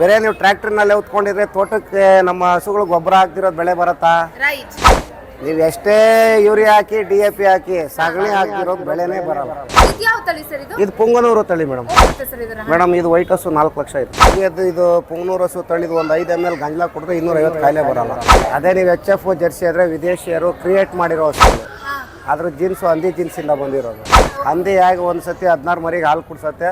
ಬೇರೆ ನೀವು ಟ್ರ್ಯಾಕ್ಟರ್ನಲ್ಲೇ ಉತ್ಕೊಂಡಿದ್ರೆ ತೋಟಕ್ಕೆ ನಮ್ಮ ಹಸುಗಳು ಗೊಬ್ಬರ ಹಾಕ್ತಿರೋದು ಬೆಳೆ ಬರತ್ತಾ? ನೀವು ಎಷ್ಟೇ ಯೂರಿಯಾ ಹಾಕಿ ಡಿ ಎ ಪಿ ಹಾಕಿ ಸಾಗಣಿ ಹಾಕಿರೋದು ಬೆಳೆನೇ ಬರಲ್ಲ. ಇದು ಯಾವ ತಳಿ ಸರ್ ಇದು? ಇದು ಪುಂಗನೂರು ತಳಿ ಮೇಡಮ್. ಎಷ್ಟು ಸರ್ ಇದರ ಮೇಡಮ್ ಇದು ವೈಟ್ ಹಸು ನಾಲ್ಕು ಲಕ್ಷ ಇದೆ. ಇದು ಇದು ಪುಂಗನೂರು ಹಸು ತಳಿದು ಒಂದು ಐದು ಎಂ ಎಲ್ ಗಂಜಲ ಕುಡಿದ್ರೆ ಇನ್ನೂರೈವತ್ತು ಕಾಯಿಲೆ ಬರಲ್ಲ. ಅದೇ ನೀವು ಎಚ್ ಎಫ್ ಜರ್ಸಿ ಆದರೆ ವಿದೇಶಿಯರು ಕ್ರಿಯೇಟ್ ಮಾಡಿರೋ ಹಸು ಅದ್ರ ಜೀನ್ಸು ಹಂದಿ ಜೀನ್ಸಿಂದ ಬಂದಿರೋದು. ಹಂದಿ ಹೇಗೆ ಒಂದು ಸತಿ ಹದಿನಾರು ಮರಿಗೆ ಹಾಲು ಕುಡ್ಸತ್ತೆ.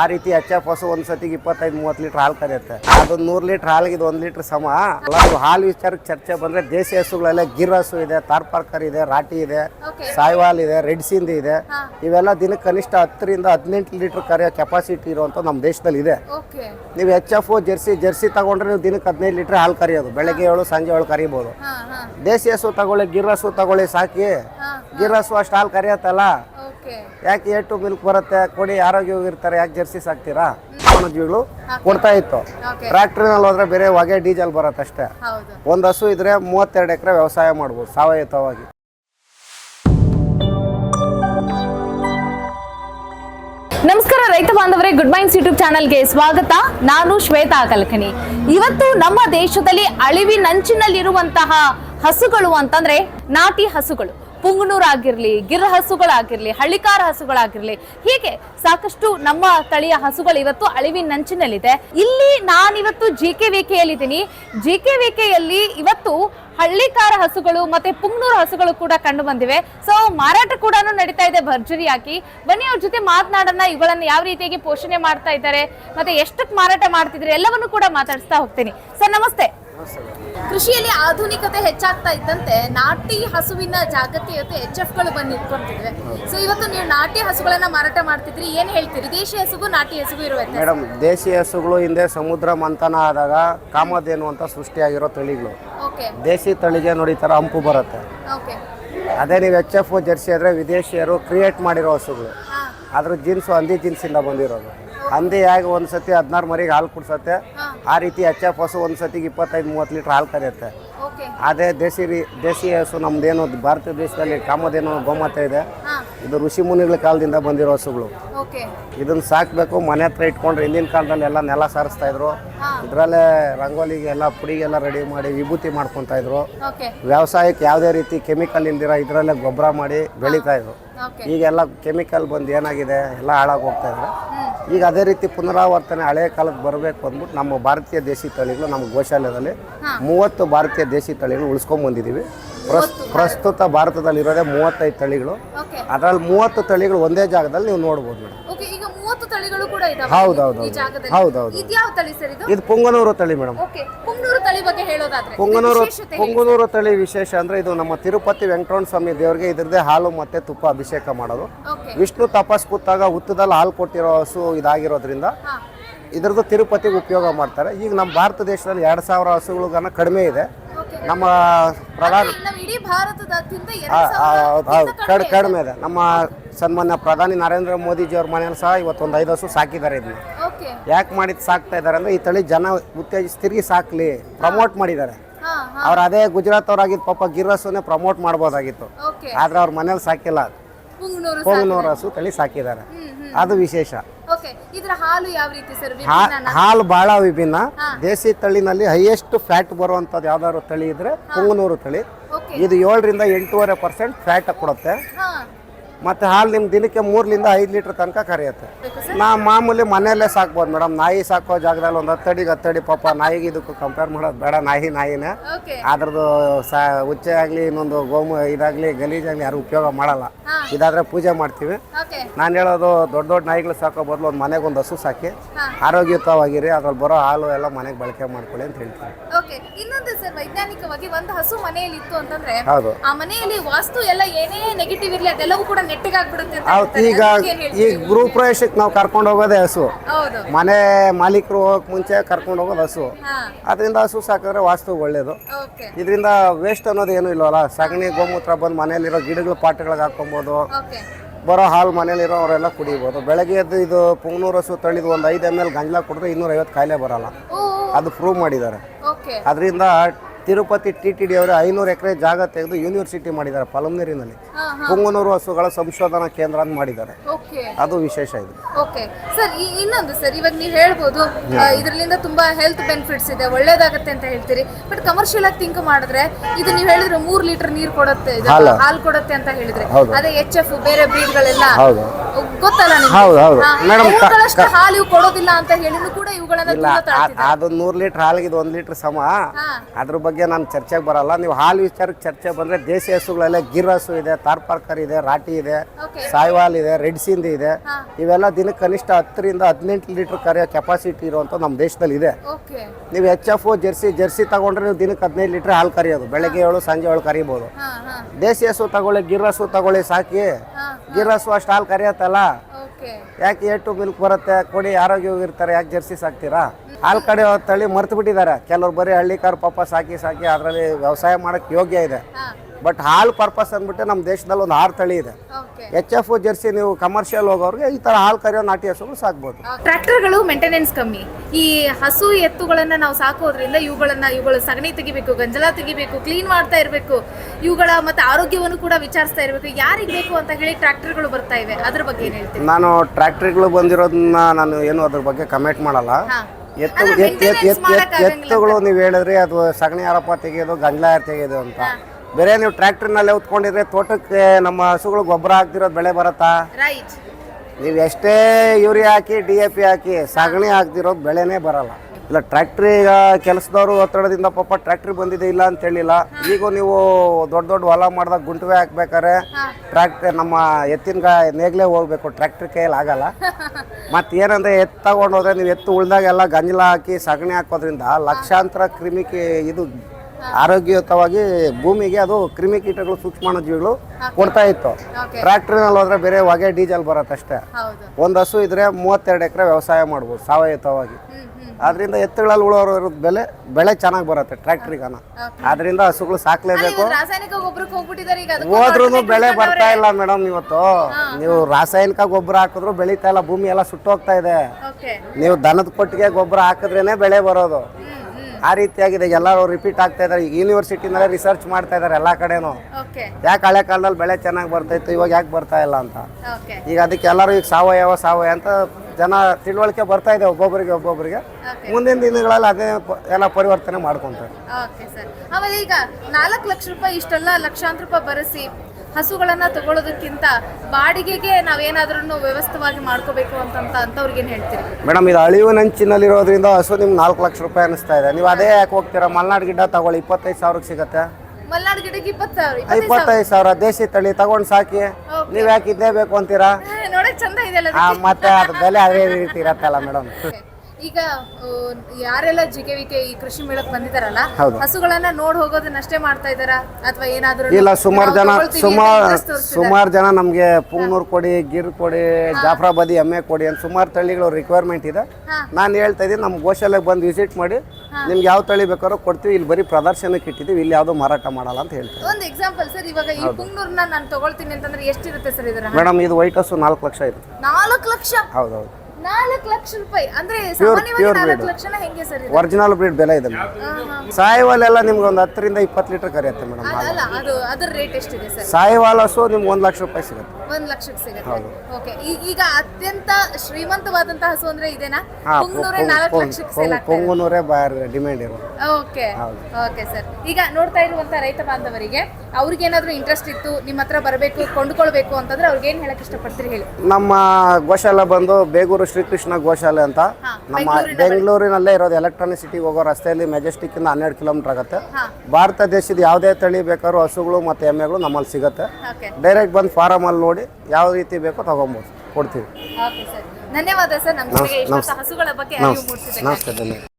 ಆ ರೀತಿ ಎಚ್ ಎಫ್ ಹಸು ಒಂದು ಸತಿಗೆ ಇಪ್ಪತ್ತೈದು ಮೂವತ್ತು ಲೀಟ್ರ್ ಹಾಲು ಕರೆಯುತ್ತೆ. ಅದು ನೂರು ಲೀಟ್ರ್ ಹಾಲಿಗೆ ಇದು ಒಂದು ಲೀಟ್ರ್ ಸಮ. ಹಾಲು ವಿಚಾರಕ್ಕೆ ಚರ್ಚೆ ಬಂದರೆ ದೇಸಿ ಹಸುಗಳಲ್ಲೇ ಗಿರ್ ಹಸು ಇದೆ ತಾರ್ಪಾರ್ಕರ್ ಇದೆ ರಾಟಿ ಇದೆ ಸಾಯಿವಾಲ್ ಇದೆ ರೆಡ್ ಸಿಂಧಿ ಇದೆ. ಇವೆಲ್ಲ ದಿನಕ್ಕೆ ಕನಿಷ್ಠ ಹತ್ತರಿಂದ ಹದಿನೆಂಟು ಲೀಟ್ರ್ ಕರೆಯೋ ಕೆಪಾಸಿಟಿ ಇರುವಂಥ ನಮ್ಮ ದೇಶದಲ್ಲಿ ಇದೆ. ನೀವು ಎಚ್ ಎಫ್ ಜರ್ಸಿ ಜರ್ಸಿ ತಗೊಂಡ್ರೆ ನೀವು ದಿನಕ್ಕೆ ಹದಿನೈದು ಲೀಟ್ರ್ ಹಾಲು ಕರೆಯೋದು. ಬೆಳಗ್ಗೆ ಏಳು ಸಂಜೆ ಏಳು ಕರಿಬೋದು. ದೇಸಿ ಹಸು ತಗೊಳ್ಳಿ ಗಿರ್ ಹಸು ತಗೊಳ್ಳಿ ಸಾಕಿ. ಗಿರ್ ಹಸು ಅಷ್ಟು ಹಾಲು ಕರಿಯತ್ತಲ್ಲ? ಯಾಕೆ ಎ ಟು ಮಿಲ್ಕ್ ಬರುತ್ತೆ? ಕೊಡಿ ಆರೋಗ್ಯವಾಗಿರ್ತಾರೆ ಯಾಕೆ ಜರ್ಸಿ ಸಾಕ್ತೀರಾ? ಜೀವಿಗಳು ಕೊಡ್ತಾ ಇತ್ತು. ಟ್ರ್ಯಾಕ್ಟ್ರಿನಲ್ಲಿ ಹೋದ್ರೆ ಬೇರೆ ಹೊಗೆ ಡೀಸೆಲ್ ಬರುತ್ತೆ ಅಷ್ಟೇ. ಹೌದು. ಒಂದು ಹಸು ಇದ್ರೆ ಮೂವತ್ತೆರಡು ಎಕರೆ ವ್ಯವಸಾಯ ಮಾಡ್ಬೋದು ಸಾವಯವವಾಗಿ ನಮಸ್ಕಾರ ರೈತ ಬಾಂಧವರೇ ಗುಡ್ ಮೈನ್ಸ್ ಯೂಟ್ಯೂಬ್ ಚಾನಲ್ಗೆ ಸ್ವಾಗತ. ನಾನು ಶ್ವೇತಾ ಕಲ್ಕಣಿ. ಇವತ್ತು ನಮ್ಮ ದೇಶದಲ್ಲಿ ಅಳಿವಿನಂಚಿನಲ್ಲಿರುವಂತಹ ಹಸುಗಳು ಅಂತಂದ್ರೆ ನಾಟಿ ಹಸುಗಳು. ಪುಂಗನೂರು ಆಗಿರ್ಲಿ ಗಿರ್ ಹಸುಗಳಾಗಿರ್ಲಿ ಹಳ್ಳಿಕಾರ ಹಸುಗಳಾಗಿರ್ಲಿ, ಹೀಗೆ ಸಾಕಷ್ಟು ನಮ್ಮ ತಳಿಯ ಹಸುಗಳು ಇವತ್ತು ಅಳಿವಿನಂಚಿನಲ್ಲಿದೆ ಇಲ್ಲಿ ನಾನಿವತ್ತು ಜಿ ಕೆ ವಿಕೆಯಲ್ಲಿದ್ದೀನಿ. ಜಿ ಕೆ ವಿಕೆಯಲ್ಲಿ ಇವತ್ತು ಹಳ್ಳಿಕಾರ ಹಸುಗಳು ಮತ್ತೆ ಪುಂಗ್ನೂರು ಹಸುಗಳು ಕೂಡ ಕಂಡು ಬಂದಿವೆ. ಸೊ ಮಾರಾಟ ಕೂಡ ನಡೀತಾ ಇದೆ ಭರ್ಜರಿಯಾಗಿ. ಬನ್ನಿ ಅವ್ರ ಜೊತೆ ಮಾತನಾಡೋಣ ಇವುಗಳನ್ನು ಯಾವ ರೀತಿಯಾಗಿ ಪೋಷಣೆ ಮಾಡ್ತಾ ಇದ್ದಾರೆ, ಮತ್ತೆ ಎಷ್ಟಕ್ಕೆ ಮಾರಾಟ ಮಾಡ್ತಿದ್ರೆ, ಎಲ್ಲವನ್ನು ಕೂಡ ಮಾತಾಡಿಸ್ತಾ ಹೋಗ್ತೀನಿ. ಸರ್ ನಮಸ್ತೆ. ಕೃಷಿಯಲ್ಲಿ ಆಧುನಿಕತೆ ಹೆಚ್ಚಾಗ್ತಾ ಇದ್ದಂತೆ ನಾಟಿ ಹಸುವಿನ ಜಾಗತಿಕತೆ ಎಚ್ ಎಫ್ಗಳು ಬಂದು ನಿಂತ್ಕೊಂತಿದ್ವೆ ಸೊ ಇವತ್ತು ನೀವು ನಾಟಿ ಹಸುಗಳನ್ನ ಮಾರಾಟ ಮಾಡ್ತಿದ್ರಿ ಏನ್ ಹೇಳ್ತೀರಿ? ದೇಶಿ ಹಸುಗೂ ನಾಟಿ ಹಸುಗೂ ಇರುವ ವ್ಯತ್ಯಾಸ? ಮೇಡಮ್ ದೇಶಿ ಹಸುಗಳು ಹಿಂದೆ ಸಮುದ್ರ ಮಂಥನ ಆದಾಗ ಕಾಮಧೇನು ಅಂತ ಸೃಷ್ಟಿಯಾಗಿರೋ ತಳಿಗಳು. ಓಕೆ ದೇಸಿ ತಳಿಗೆ ನೋಡಿ ಈ ಥರ ಹಂಪು ಬರುತ್ತೆ. ಓಕೆ ಅದೇ ನೀವು ಎಚ್ ಎಫ್ ಜರ್ಸಿ ಆದರೆ ವಿದೇಶಿಯರು ಕ್ರಿಯೇಟ್ ಮಾಡಿರೋ ಹಸುಗಳು. ಹಾ. ಜೀನ್ಸ್ ಜೀನ್ಸು ಹಂದಿ ಜೀನ್ಸಿಂದ ಬಂದಿರೋದು. ಹಂದಿ ಹೇಗೆ ಒಂದು ಸತಿ ಹದಿನಾರು ಮರಿಗೆ ಹಾಲು ಕುಡ್ಸತ್ತೆ ಹಾ. ಆ ರೀತಿ ಎಚ್ ಎಫ್ ಹಸು ಒಂದು ಸತಿಗೆ ಇಪ್ಪತ್ತೈದು ಮೂವತ್ತು ಲೀಟ್ರ್ ಹಾಲು ಕರೆಯುತ್ತೆ. ಅದೇ ದೇಸಿ ರೀ ದೇಸಿ ಹಸು ನಮ್ದೇನು ಭಾರತ ದೇಶದಲ್ಲಿ ಕಾಮಧೇನು ಗೋಮಾತೆ ಇದೆ. ಇದು ಋಷಿ ಮುನಿಗಳ ಕಾಲದಿಂದ ಬಂದಿರೋ ಹಸುಗಳು. ಇದನ್ನ ಸಾಕಬೇಕು ಮನೆ ಹತ್ರ ಇಟ್ಕೊಂಡ್ರೆ ಹಿಂದಿನ ಕಾಲದಲ್ಲಿ ಎಲ್ಲ ನೆಲ ಸಾರಿಸ್ತಾ ಇದ್ರು. ಇದರಲ್ಲೇ ರಂಗೋಲಿಗೆ ಎಲ್ಲ ಪುಡಿಗೆಲ್ಲ ರೆಡಿ ಮಾಡಿ ವಿಭೂತಿ ಮಾಡ್ಕೊತಾ ಇದ್ರು. ವ್ಯವಸಾಯಕ್ಕೆ ಯಾವುದೇ ರೀತಿ ಕೆಮಿಕಲ್ ಇಲ್ದಿರ ಇದರಲ್ಲೇ ಗೊಬ್ಬರ ಮಾಡಿ ಬೆಳೀತಾ ಇದ್ರು. ಈಗೆಲ್ಲ ಕೆಮಿಕಲ್ ಬಂದು ಏನಾಗಿದೆ ಎಲ್ಲ ಹಾಳಾಗಿ ಹೋಗ್ತಾ ಇದ್ರು ಈಗ ಅದೇ ರೀತಿ ಪುನರಾವರ್ತನೆ ಹಳೆಯ ಕಾಲಕ್ಕೆ ಬರಬೇಕು ಅಂದ್ಬಿಟ್ಟು ನಮ್ಮ ಭಾರತೀಯ ದೇಶಿ ತಳಿಗಳು ನಮ್ಮ ಗೋಶಾಲೆಯಲ್ಲಿ. ಮೂವತ್ತು ಭಾರತೀಯ ದೇಶಿ ತಳಿಗಳು ಉಳಿಸ್ಕೊಂಡ್ ಬಂದಿದ್ದೀವಿ ಪ್ರಸ್ ಪ್ರಸ್ತುತ ಭಾರತದಲ್ಲಿ ಇರೋದೇ ಮೂವತ್ತೈದು ತಳಿಗಳು. ಅದರಲ್ಲಿ ಮೂವತ್ತು ತಳಿಗಳು ಒಂದೇ ಜಾಗದಲ್ಲಿ ನೀವು ನೋಡ್ಬೋದು ಮೇಡಮ್. ಓಕೆ ಈಗ ಮೂವತ್ತು ತಳಿಗಳು ಕೂಡ ಇದಾವೆ ಹೌದೌದು ಈ ಜಾಗದಲ್ಲಿ. ಹೌದೌದು. ಇದ್ಯಾವ ತಳಿ ಸರ್ ಇದು? ಇದು ಪುಂಗನೂರು ತಳಿ ಮೇಡಮ್. ಓಕೆ ಕುಮ್ನೂರು ತಳಿ ಬಗ್ಗೆ ಹೇಳೋದಾದ್ರೆ ಪುಂಗನೂರು ಪುಂಗನೂರು ತಳಿ ವಿಶೇಷ ಅಂದ್ರೆ ಇದು ನಮ್ಮ ತಿರುಪತಿ ವೆಂಕಟರಮಣ ಸ್ವಾಮಿ ದೇವರಿಗೆ ಇದ್ರದ್ದೇ ಹಾಲು ಮತ್ತೆ ತುಪ್ಪ ಅಭಿಷೇಕ ಮಾಡೋದು. ವಿಷ್ಣು ತಪಸ್ ಕೂತಾಗ ಹುತ್ತದಲ್ಲಿ ಹಾಲು ಕೊಟ್ಟಿರೋ ಹಸು ಇದಾಗಿರೋದ್ರಿಂದ ಇದ್ರದ್ದು ತಿರುಪತಿಗೆ ಉಪಯೋಗ ಮಾಡ್ತಾರೆ. ಈಗ ನಮ್ಮ ಭಾರತ ದೇಶದಲ್ಲಿ ಎರಡು ಸಾವಿರ ಹಸುಗಳಿಗನ್ನ ಕಡಿಮೆ ಇದೆ. ನಮ್ಮ ಪ್ರಧಾನ ನಮ್ಮ ಇಡೀ ಎರಡು ಹೌದು, ಕಡ್ ಕಡಿಮೆ ಇದೆ. ನಮ್ಮ ಸನ್ಮಾನ್ಯ ಪ್ರಧಾನಿ ನರೇಂದ್ರ ಮೋದಿಜಿ ಅವ್ರ ಮನೇಲಿ ಸಹ ಇವತ್ತೊಂದು ಐದು ಹಸು ಸಾಕಿದ್ದಾರೆ ಇದನ್ನ ಓಕೆ. ಯಾಕೆ ಮಾಡಿದ್ ಸಾಕ್ತಾ ಇದ್ದಾರೆ ಅಂದ್ರೆ ಈ ತಳಿ ಜನ ಉತ್ತೇಜಿಸಿ ತಿರುಗಿ ಸಾಕ್ಲಿ ಪ್ರಮೋಟ್ ಮಾಡಿದ್ದಾರೆ. ಹಾ ಹಾ. ಅವ್ರು ಅದೇ ಗುಜರಾತ್ ಅವ್ರಾಗಿದ್ದು ಪಾಪ ಗಿರ್ ಪ್ರಮೋಟ್ ಮಾಡ್ಬೋದಾಗಿತ್ತು. ಓಕೆ. ಆದ್ರೆ ಅವ್ರ ಮನೇಲಿ ಸಾಕಿಲ್ಲ. ಪುಂಗ್ನೂರು ಹಸು ತಳಿ ಸಾಕಿದ್ದಾರೆ. ಅದು ವಿಶೇಷ. ಓಕೆ ಇದ್ರ ಹಾಲು ಯಾವ ರೀತಿ ಸರ್ ಹಾ- ಹಾಲು ಬಹಳ ವಿಭಿನ್ನ. ದೇಸಿ ತಳಿನಲ್ಲಿ ಹೈಯೆಸ್ಟ್ ಫ್ಯಾಟ್ ಬರುವಂಥದ್ದು ಯಾವ್ದಾದ್ರು ತಳಿ ಇದ್ರೆ ಪುಂಗನೂರು ತಳಿ. ಓಕೆ. ಇದು ಏಳರಿಂದ ಎಂಟೂವರೆ ಪರ್ಸೆಂಟ್ ಫ್ಯಾಟ್ ಕೊಡುತ್ತೆ. ಹಾ. ಮತ್ತೆ ಹಾಲು ನಿಮ್ಮ ದಿನಕ್ಕೆ ಮೂರರಿಂದ ಐದು ಲೀಟರ್ ತನಕ ಕರೆಯುತ್ತೆ. ನಾ ಮಾಮೂಲಿ ಮನೆಯಲ್ಲೇ ಸಾಕ್ಬೋದು ಮೇಡಮ್. ನಾಯಿ ಸಾಕೋ ಜಾಗದಲ್ಲಿ ಒಂದು ಹತ್ತಡಿಗೆ ಹತ್ತಡಿ ಪಾಪ ನಾಯಿಗೆ ಇದಕ್ಕೂ ಕಂಪೇರ್ ಮಾಡೋದು ಬೇಡ. ನಾಯಿ ನಾಯಿನೇ. ಅದ್ರದ್ದು ಸಾ ಉಚ್ಚೆ ಆಗಲಿ ಇನ್ನೊಂದು ಗೋಮು ಇದಾಗಲಿ ಗಲೀಜಾಗಲಿ ಯಾರು ಉಪಯೋಗ ಮಾಡಲ್ಲ. ಇದಾದರೆ ಪೂಜೆ ಮಾಡ್ತೀವಿ. ನಾನು ಹೇಳೋದು ದೊಡ್ಡ ದೊಡ್ಡ ನಾಯಿಗಳು ಸಾಕೋ ಬದಲು ಒಂದು ಮನೆಗೆ ಒಂದು ಹಸು ಸಾಕಿ. ಆರೋಗ್ಯಯುತವಾಗಿರಿ. ಅದ್ರಲ್ಲಿ ಬರೋ ಹಾಲು ಎಲ್ಲ ಮನೆಗೆ ಬಳಕೆ ಮಾಡ್ಕೊಳ್ಳಿ ಅಂತ ಹೇಳ್ತೀನಿ. ಓಕೆ ಇನ್ನೊಂದು ಸರ್ ವೈಜ್ಞಾನಿಕವಾಗಿ ಒಂದು ಹಸು ಮನೆಯಲ್ಲಿ ಇತ್ತು ಅಂತಂದ್ರೆ ಹೌದು. ಆ ಮನೆಯಲ್ಲಿ ವಾಸ್ತು ಎಲ್ಲ ಏನೇ ನೆಗೆಟಿವ್ ಇರಲಿ ಅದೆಲ್ಲವೂ ಕೂಡ ನೆಟ್ಟಿಗಾಗ್ಬಿಡುತ್ತೆ ಅಂತ ಹೌದು ಹೇಳ್ತಾರೆ. ಈಗ ಈ ಏನ್ ಹೇಳ್ತೀರಿ? ಈಗ ಗೃಹ ಪ್ರವೇಶಕ್ಕೆ ನಾವು ಕರ್ಕೊಂಡು ಹೋಗೋದೇ ಹಸು. ಹೌದು. ಮನೆ ಮಾಲೀಕರು ಹೋಗಕ್ಕೆ ಮುಂಚೆ ಕರ್ಕೊಂಡು ಹೋಗೋದು ಹಸು. ಹಾ. ಅದರಿಂದ ಹಸು ಸಾಕಿದ್ರೆ ವಾಸ್ತು ಒಳ್ಳೇದು. ಓಕೆ. ಇದರಿಂದ ವೇಸ್ಟ್ ಅನ್ನೋದು ಏನೂ ಇಲ್ವಲ್ಲ? ಸಗಣಿ ಗೋಮೂತ್ರ ಬಂದು ಮನೇಲಿರೋ ಗಿಡಗಳು ಪಾಟ್ಗಳಿಗೆ ಹಾಕೊಬೋದು ಓಕೆ. ಬರೋ ಹಾಲು ಮನೇಲಿರೋ ಅವರೆಲ್ಲ ಕುಡಿಬೋದು. ಬೆಳಗ್ಗೆ ಎದ್ದು ಇದು ಪುಂಗ್ನೂರು ಹಸು ತಳಿದು ಒಂದು ಐದು ಎಂ ಎಲ್ ಗಂಜಲ ಕುಡಿದ್ರೆ ಇನ್ನೂರೈವತ್ತು ಕಾಯಿಲೆ ಬರಲ್ಲ. ಓ ಅದು ಪ್ರೂವ್ ಮಾಡಿದ್ದಾರೆ. ಅದರಿಂದ ತಿರುಪತಿ ಟಿ ಟಿ ಡಿ ಅವರು ಐನೂರು ಎಕರೆ ಜಾಗ ತೆಗೆದು ಯೂನಿವರ್ಸಿಟಿ ಮಾಡಿದ್ದಾರೆ ಹಾ ಪುಂಗನೂರು ಹಸುಗಳ ಸಂಶೋಧನಾ ಕೇಂದ್ರ ಅಂತ ಮಾಡಿದ್ದಾರೆ. ಅದು ವಿಶೇಷ ಇದು. ಓಕೆ ಸರ್ ಇನ್ನೊಂದು ಸರ್ ಇವಾಗ ನೀವು ಹೇಳ್ಬೋದು ಇದರಿಂದ ತುಂಬಾ ಹೆಲ್ತ್ ಬೆನಿಫಿಟ್ಸ್ ಇದೆ ಒಳ್ಳೇದಾಗತ್ತೆ ಅಂತ ಹೇಳ್ತೀರಿ. ಬಟ್ ಕಮರ್ಷಿಯಲ್ ಆಗಿ ಥಿಂಕ್ ಮಾಡಿದ್ರೆ ಇದು ನೀವು ಹೇಳಿದ್ರೆ ಮೂರ್ ಲೀಟರ್ ನೀರು ಕೊಡುತ್ತೆ ಇದು ಹಾಲು. ಕೊಡುತ್ತೆ ಅಂತ ಹೇಳಿದ್ರೆ. ಅದೇ ಎಚ್ ಎಫ್ ಬೇರೆ ಬ್ರೀಡ್ಗಳೆಲ್ಲ ಗೊತ್ತಲ್ಲ ನಿಮ್ಗೆ? ಹೌದು, ಹೌದು. ಹಾ, ಮೇಡಮ್, ಕ- ಹಾಲು ಇವು ಕೊಡೋದಿಲ್ಲ ಅಂತ ಹೇಳಿದ್ರು ಕೂಡ ಇವುಗಳನ್ನ ಇಲ್ಲ ದೂರ ಆ- ತಾಳ್ತಿದ್ದಾರೆ. ಅದು ನೂರು ಲೀಟ್ರ್ ಹಾಲಿಗೆ ಇದು ಒಂದು ಲೀಟ್ರ್ ಸಮ. ಹಾ. ಅದ್ರ ಬಗ್ಗೆ ನಾನು ಚರ್ಚೆಗೆ ಬರಲ್ಲ. ನೀವು ಹಾಲು ವಿಚಾರಕ್ಕೆ ಚರ್ಚೆ ಬಂದರೆ ದೇಸಿ ಹಸುಗಳಲ್ಲೇ ಗಿರ್ ಹಸು ಇದೆ ತಾರ್ಪಾರ್ಕರ್ ಇದೆ ರಾಟಿ ಇದೆ ಸಾಯಿವಾಲ್ ಸಾಯ್ವಾಲ್ ಇದೆ ರೆಡ್ ಸಿಂಧಿ ಇದೆ. ಹಾ. ಇವೆಲ್ಲ ದಿನಕ್ಕೆ ಕನಿಷ್ಠ ಹತ್ತರಿಂದ ಹದಿನೆಂಟು ಲೀಟ್ರ್ ಕರೆಯೋ ಕೆಪಾಸಿಟಿ ಇರುವಂಥ ನಮ್ಮ ದೇಶದಲ್ಲಿ ಇದೆ. ಓಕೆ ನೀವು ಎಚ್ ಎಫ್ ಜರ್ಸಿ ಜರ್ಸಿ ತಗೊಂಡ್ರೆ ನೀವು ದಿನಕ್ಕೆ ಹದಿನೈದು ಲೀಟ್ರ್ ಹಾಲು ಕರೆಯೋದು. ಬೆಳಗ್ಗೆ ಏಳು ಸಂಜೆ ಏಳು ಕರಿಬೋದು. ಹಾ ಹಾ. ದೇಸಿ ಹಸು ತಗೊಳ್ಳಿ ಗಿರ್ ಹಸು ತಗೊಳ್ಳಿ ಸಾಕಿ. ಹಾ ಗಿರ್ ಹಸು ಅಷ್ಟು ಹಾಲು ಕರಿಯತ್ತಲ್ಲ ಓಕೆ. ಯಾಕೆ ಏಟು ಮಿಲ್ಕ್ ಬರುತ್ತೆ? ಕೊಡಿ ಆರೋಗ್ಯವಾಗಿರ್ತಾರೆ ಯಾಕೆ ಜರ್ಸಿ ಸಾಕ್ತೀರಾ? ಆಲ್ ಕಡೆ ತಳಿ ಮರ್ತು ಬಿಟ್ಟಿದ್ದಾರೆ ಕೆಲವ್ರು ಬರೀ ಹಳ್ಳಿಕಾರ ಪಾಪ ಸಾಕಿ ಸಾಕಿ ಅದರಲ್ಲಿ ವ್ಯವಸಾಯ ಮಾಡಕ್ ಯೋಗ್ಯ ಇದೆ. ಬಟ್ ಹಾಲು ಪರ್ಪಸ್ ಅಂದ್ಬಿಟ್ಟು ನಮ್ಮ ದೇಶದಲ್ಲಿ ಒಂದು ಆರು ತಳಿ ಇದೆ. ಎಚ್ ಎಫ್ ಜರ್ಸಿ ನೀವು ಕಮರ್ಷಿಯಲ್ ಹೋಗೋರಿಗೆ ಈ ತರ ಹಾಲು ಕರೆಯೋ ನಾಟಿ ಹಸುಗಳು ಸಾಕ್ಬೋದು. ಟ್ರ್ಯಾಕ್ಟರ್ಗಳು ಮೇಂಟೆನೆನ್ಸ್ ಕಮ್ಮಿ. ಈ ಹಸು ಎತ್ತುಗಳನ್ನ ನಾವು ಸಾಕೋದ್ರಿಂದ ಇವುಗಳನ್ನ ಇವುಗಳ ಸಗಣಿ ತೆಗಿಬೇಕು ಗಂಜಲ ತೆಗಿಬೇಕು ಕ್ಲೀನ್ ಮಾಡ್ತಾ ಇರಬೇಕು. ಇವುಗಳ ಮತ್ತೆ ಆರೋಗ್ಯವನ್ನು ಕೂಡ ವಿಚಾರಿಸ್ತಾ ಇರಬೇಕು. ಯಾರಿಗೆ ಬೇಕು ಅಂತ ಹೇಳಿ ಟ್ರ್ಯಾಕ್ಟರ್ಗಳು ಬರ್ತಾ ಇವೆ ಅದ್ರ ಬಗ್ಗೆ ಏನ್ ಹೇಳ್ತೀವಿ ನಾನು ಟ್ರ್ಯಾಕ್ಟರ್ಗಳು ಬಂದಿರೋದನ್ನ ನಾನು ಏನು ಅದ್ರ ಬಗ್ಗೆ ಕಮೆಂಟ್ ಮಾಡಲ್ಲ. ಎತ್ತು ಎತ್ತು ಎತ್ತುಗಳು ನೀವು ಹೇಳಿದ್ರಿ ಅದು ಸಗಣಿ ಹರಪ ತೆಗೆಯೋದು ಗಂಜಲ ಯಾರು ತೆಗೆಯೋದು ಅಂತ. ಬೇರೆ ನೀವು ಟ್ರ್ಯಾಕ್ಟರ್ನಲ್ಲೇ ಉತ್ಕೊಂಡಿದ್ರೆ ತೋಟಕ್ಕೆ ನಮ್ಮ ಹಸುಗಳು ಗೊಬ್ಬರ ಹಾಕ್ತಿರೋದು ಬೆಳೆ ಬರುತ್ತಾ? ರೈಟ್ ನೀವು ಎಷ್ಟೇ ಯೂರಿಯಾ ಹಾಕಿ ಡಿ ಎ ಪಿ ಹಾಕಿ ಸಗಣಿ ಹಾಕ್ದಿರೋದು ಬೆಳೆನೇ ಬರಲ್ಲ. ಇಲ್ಲ ಟ್ರ್ಯಾಕ್ಟ್ರಿ ಈಗ ಕೆಲಸದವರು ಒತ್ತಡದಿಂದ ಪಾಪ ಟ್ರ್ಯಾಕ್ಟ್ರಿ ಬಂದಿದೆ ಇಲ್ಲ ಅಂತ ಹೇಳಿಲ್ಲ. ಈಗ ನೀವು ದೊಡ್ಡ ದೊಡ್ಡ ಹೊಲ ಮಾಡಿದಾಗ ಗುಂಟುವೆ ಹಾಕ್ಬೇಕಾರೆ ಟ್ರ್ಯಾಕ್ಟ್ರಿ ನಮ್ಮ ಎತ್ತಿನ ಗಾ ನೇಗ್ಲೇ ಹೋಗ್ಬೇಕು ಟ್ರ್ಯಾಕ್ಟ್ರಿ ಕೈಯಲ್ಲಿ ಆಗಲ್ಲ. ಮತ್ತೆ ಏನಂದ್ರೆ ಎತ್ತು ತಗೊಂಡು ಹೋದ್ರೆ ನೀವು ಎತ್ತು ಉಳ್ದಾಗ ಎಲ್ಲ ಗಂಜಲ ಹಾಕಿ ಸಗಣಿ ಹಾಕೋದ್ರಿಂದ ಲಕ್ಷಾಂತರ ಕ್ರಿಮಿಕಿ ಇದು ಆರೋಗ್ಯಯುತವಾಗಿ ಭೂಮಿಗೆ ಅದು ಕ್ರಿಮಿಕೀಟಗಳು ಸೂಕ್ಷ್ಮಾಣುಜೀವಿಗಳು ಕೊಡ್ತಾ ಇತ್ತು. ಟ್ರ್ಯಾಕ್ಟ್ರಿನಲ್ಲಿ ಹೋದ್ರೆ ಬೇರೆ ಹೊಗೆ ಡೀಸೆಲ್ ಬರತ್ತಷ್ಟೇ ಒಂದು ಹಸು ಇದ್ರೆ ಮೂವತ್ತೆರಡು ಎಕರೆ ವ್ಯವಸಾಯ ಮಾಡ್ಬೋದು ಸಾವಯುತವಾಗಿ. ಆದ್ರಿಂದ ಎತ್ತುಗಳಲ್ಲಿ ಉಳೋರು ಬೆಲೆ ಬೆಳೆ ಚೆನ್ನಾಗಿ ಬರುತ್ತೆ ಟ್ರ್ಯಾಕ್ಟ್ರಿಗನ ಆದ್ರಿಂದ ಹಸುಗಳು ಸಾಕ್ಲೇಬೇಕು. ಹೋದ್ರೂ ಬೆಳೆ ಬರ್ತಾ ಇಲ್ಲ ಮೇಡಮ್ ಇವತ್ತು. ನೀವು ರಾಸಾಯನಿಕ ಗೊಬ್ಬರ ಹಾಕಿದ್ರು ಬೆಳೀತಾ ಇಲ್ಲ ಭೂಮಿ ಎಲ್ಲ ಸುಟ್ಟೋಗ್ತಾ ಇದೆ. ನೀವು ದನದ ಕೊಟ್ಟಿಗೆ ಗೊಬ್ಬರ ಹಾಕಿದ್ರೇನೆ ಬೆಳೆ ಬರೋದು. ಆ ರೀತಿಯಾಗಿದೆ. ಎಲ್ಲರೂ ರಿಪೀಟ್ ಆಗ್ತಾ ಇದ್ದಾರೆ. ಈಗ ಯೂನಿವರ್ಸಿಟಿನಲ್ಲೇ ರಿಸರ್ಚ್ ಮಾಡ್ತಾ ಇದ್ದಾರೆ ಎಲ್ಲ ಕಡೆನೂ. ಯಾಕೆ ಹಳೆ ಕಾಲದಲ್ಲಿ ಬೆಳೆ ಚೆನ್ನಾಗಿ ಬರ್ತಾ ಇತ್ತು ಇವಾಗ ಯಾಕೆ ಬರ್ತಾ ಇಲ್ಲ ಅಂತ? ಈಗ ಅದಕ್ಕೆ ಎಲ್ಲರೂ ಈಗ ಸಾವಯವ ಸಾವಯವ ಅಂತ ಜನ ತಿಳುವಳಿಕೆ ಬರ್ತಾ ಇದೆ ಒಬ್ಬೊಬ್ಬರಿಗೆ ಒಬ್ಬೊಬ್ಬರಿಗೆ. ಮುಂದಿನ ದಿನಗಳಲ್ಲಿ ಅದೇ ಪ- ಎಲ್ಲ ಪರಿವರ್ತನೆ ಮಾಡ್ಕೊಂತಾರೆ. ಓಕೆ ಸರ್ ಆಮೇಲೆ ಈಗ ನಾಲ್ಕು ಲಕ್ಷ ರೂಪಾಯಿ ಇಷ್ಟೆಲ್ಲ ಲಕ್ಷಾಂತರ ರೂಪಾಯಿ ಬರೆಸಿ ಹಸುಗಳನ್ನ ತಗೊಳ್ಳೋದಕ್ಕಿಂತ ಬಾಡಿಗೆಗೆ ನಾವೇನಾದ್ರೂ ವ್ಯವಸ್ಥವಾಗಿ ಮಾಡ್ಕೋಬೇಕು ಅಂತಂತ ಅಂತವ್ರಿಗೇನು ಹೇಳ್ತೀರಿ? ಮೇಡಮ್ ಇದು ಅಳಿವು ನಂಚಿನಲ್ಲಿರೋದ್ರಿಂದ ಹಸು ನಿಮ್ಗೆ ನಾಲ್ಕು ಲಕ್ಷ ರೂಪಾಯಿ ಅನಿಸ್ತಾ ಇದೆ. ನೀವು ಅದೇ ಯಾಕೆ ಹೋಗ್ತೀರಾ? ಮಲ್ನಾಡ್ ಗಿಡ್ಡ ತಗೊಳ್ಳಿ ಇಪ್ಪತ್ತೈದು ಸಾವಿರಕ್ಕೆ ಸಿಗುತ್ತೆ. ಮಲ್ನಾಡ್ ಗಿಡಕ್ಕೆ ಇಪ್ಪತ್ತು ಸಾವಿರ ಇಪ್ಪತ್ತೈದು ಇಪ್ಪತ್ತೈದು ಸಾವಿರ ದೇಸಿ ತಳಿ ತಗೊಂಡು ಸಾಕಿ. ನೀವು ಯಾಕೆ ಇದೇ ಬೇಕು ಅಂತೀರಾ ಸಾವಿರ ನೋಡಕ್ ಚಂದ ಇದೆಯಲ್ಲ ಆ, ಮತ್ತೆ ಅದು ಬೆಲೆ ಅದೇ ರೀತಿ ಇರತ್ತಲ್ಲ ಮೇಡಮ್ ಅದಕ್ಕೆ. ಈಗ ಯಾರೆಲ್ಲ ಜಿಕೆವಿಕೆ ಈ ಕೃಷಿ ಮೇಳಕ್ ಬಂದಿದಾರಲ್ಲ. ಹಸುಗಳನ್ನ ನೋಡ್ ಹೋಗೋದನ್ನಷ್ಟೇ ಮಾಡ್ತಾ ಇದಾರ ಅಥವಾ ಏನಾದ್ರೂ ಇಲ್ಲ ಸುಮಾರು ಜನ ಸುಮಾರು ಸುಮಾರು ಜನ ನಮಗೆ ಪುಂಗ್ನೂರ್ ಕೊಡಿ ಗಿರ್ ಕೊಡಿ ಜಾಫ್ರಾಬಾದಿ ಎಮ್ಮೆ ಕೊಡಿ ಅಂತ ಸುಮಾರು ತಳಿಗಳು ರಿಕ್ವೈರ್ಮೆಂಟ್ ಇದೆ. ನಾನು ಹೇಳ್ತಾ ಇದ್ದೀನಿ ನಮ್ಮ ಗೋಶಾಲೆಗೆ ಬಂದು ವಿಸಿಟ್ ಮಾಡಿ ನಿಮ್ಗೆ ಯಾವ ತಳಿ ಬೇಕಾದ್ರೂ ಕೊಡ್ತೀವಿ. ಇಲ್ಲಿ ಬರೀ ಪ್ರದರ್ಶನಕ್ಕೆ ಇಟ್ಟಿದ್ದೀವಿ ಇಲ್ಲಿ ಯಾವುದೋ ಮಾರಾಟ ಮಾಡಲ್ಲ ಅಂತ ಹೇಳ್ತೀವಿ ಒಂದು ಎಕ್ಸಾಂಪಲ್ ಸರ್ ಇವಾಗ ಈ ಪುಂಗ್ನೂರ್ನ ನಾನು ತಗೊಳ್ತೀನಿ ಅಂತಂದ್ರೆ ಎಷ್ಟಿರುತ್ತೆ ಸರ್ ಇದರ? ಮೇಡಮ್ ಇದು ವೈಟ್ ಹಸು ನಾಲ್ಕು ಲಕ್ಷ ಇರುತ್ತೆ ನಾಲ್ಕು ಲಕ್ಷ? ಹೌದೌದು. ನಾಲ್ಕು ಲಕ್ಷ ರೂಪಾಯಿ. ಅಂದ್ರೆ ಸಾಮಾನ್ಯವಾಗಿ ನಾಲ್ಕು. ಲಕ್ಷನ ಹೆಂಗೆ ಸರ್ ಇದು? ಒರಿಜಿನಲ್ ಬ್ರೀಡ್ ಬೆಲೆ ಇದೆ ಸಾಯಿವಾಲೆಲ್ಲ ಹಾ. ಸಾಯಿವಾಲ್ ಎಲ್ಲ ನಿಮ್ಗೆ ಒಂದು ಹತ್ತರಿಂದ ಇಪ್ಪತ್ತು ಲೀಟರ್ ಕರೆಯುತ್ತೆ ಮೇಡಮ್ ಅಲ್ಲ, ಅದು ಅದ್ರ ರೇಟ್ ಎಷ್ಟಿದೆ ಸರ್? ಸಾಯಿವಾಲ್ ಹಸು ನಿಮ್ಗೆ ಒಂದು ಲಕ್ಷ ರೂಪಾಯಿ ಸಿಗುತ್ತೆ. ಒಂದ್ ಲಕ್ಷಕ್ಕೆ ಸಿಗುತ್ತೆ. ಓಕೆ ಈಗ ಅತ್ಯಂತ ಶ್ರೀಮಂತವಾದಂತಹ ಹಸು ಅಂದ್ರೆ ಇದೇನಾ? ಹಾಂ ಪುಂಗ್ನೂರೇ ನಾಲ್ಕು ಲಕ್ಷಕ್ಕೆ ಸೇಲ್ ಆಗ್ತಾ ಇದೆ. ಪೊಂಗುನೂರೇ ಬಾರ್ ಡಿಮ್ಯಾಂಡ್ ಇರೋದು. ಓಕೆ ಓಕೆ ಸರ್ ಈಗ ನೋಡ್ತಾ ಇರುವಂತ ರೈತ ಬಾಂಧವರಿಗೆ ಅವ್ರಿಗೇನಾದ್ರೂ ಇಂಟ್ರೆಸ್ಟ್ ಇತ್ತು ನಿಮ್ಮ ಹತ್ರ ಬರಬೇಕು ಕೊಂಡ್ಕೊಳ್ಬೇಕು ಅಂತಂದ್ರೆ ಅವ್ರಿಗೆ ಏನ್ ಹೇಳಕ್ ಇಷ್ಟಪಡ್ತೀರಿ ಹೇಳಿ. ನಮ್ಮ ಗೋಶಾಲೆ ಬಂದು ಬೇಗೂರು ಶ್ರೀಕೃಷ್ಣ ಗೋಶಾಲೆ ಅಂತ. ಹಾ, ನಮ್ಮ ಬೆಂಗಳೂರಿನಲ್ಲೇ ಇರೋದು ಎಲೆಕ್ಟ್ರಾನಿಕ್ ಸಿಟಿ ಹೋಗೋ ರಸ್ತೆಯಲ್ಲಿ ಮೆಜೆಸ್ಟಿಕ್ ಇಂದ ಹನ್ನೆರಡು ಕಿಲೋಮೀಟರ್ ಆಗುತ್ತೆ. ಹಾ. ಭಾರತ ದೇಶದ ಯಾವುದೇ ತಳಿ ಬೇಕಾದ್ರೂ ಹಸುಗಳು ಮತ್ತು ಎಮ್ಮೆಗಳು ನಮ್ಮಲ್ಲಿ ಸಿಗುತ್ತೆ. ಓಕೆ ಡೈರೆಕ್ಟ್ ಬಂದು ಫಾರಮಲ್ಲಿ ನೋಡಿ ಯಾವ ರೀತಿ ಬೇಕೋ ತಗೊಂಬೋದು. ಕೊಡ್ತೀವಿ. Okay sir. ಧನ್ಯವಾದ ಸರ್. ನಮ್ಮ ಜೊತೆಗೆ ಇಷ್ಟೊತ್ತು ಹಸುಗಳ ಬಗ್ಗೆ ಅರಿವು ನಮಸ್ತೆ ಧನ್ಯವಾದ.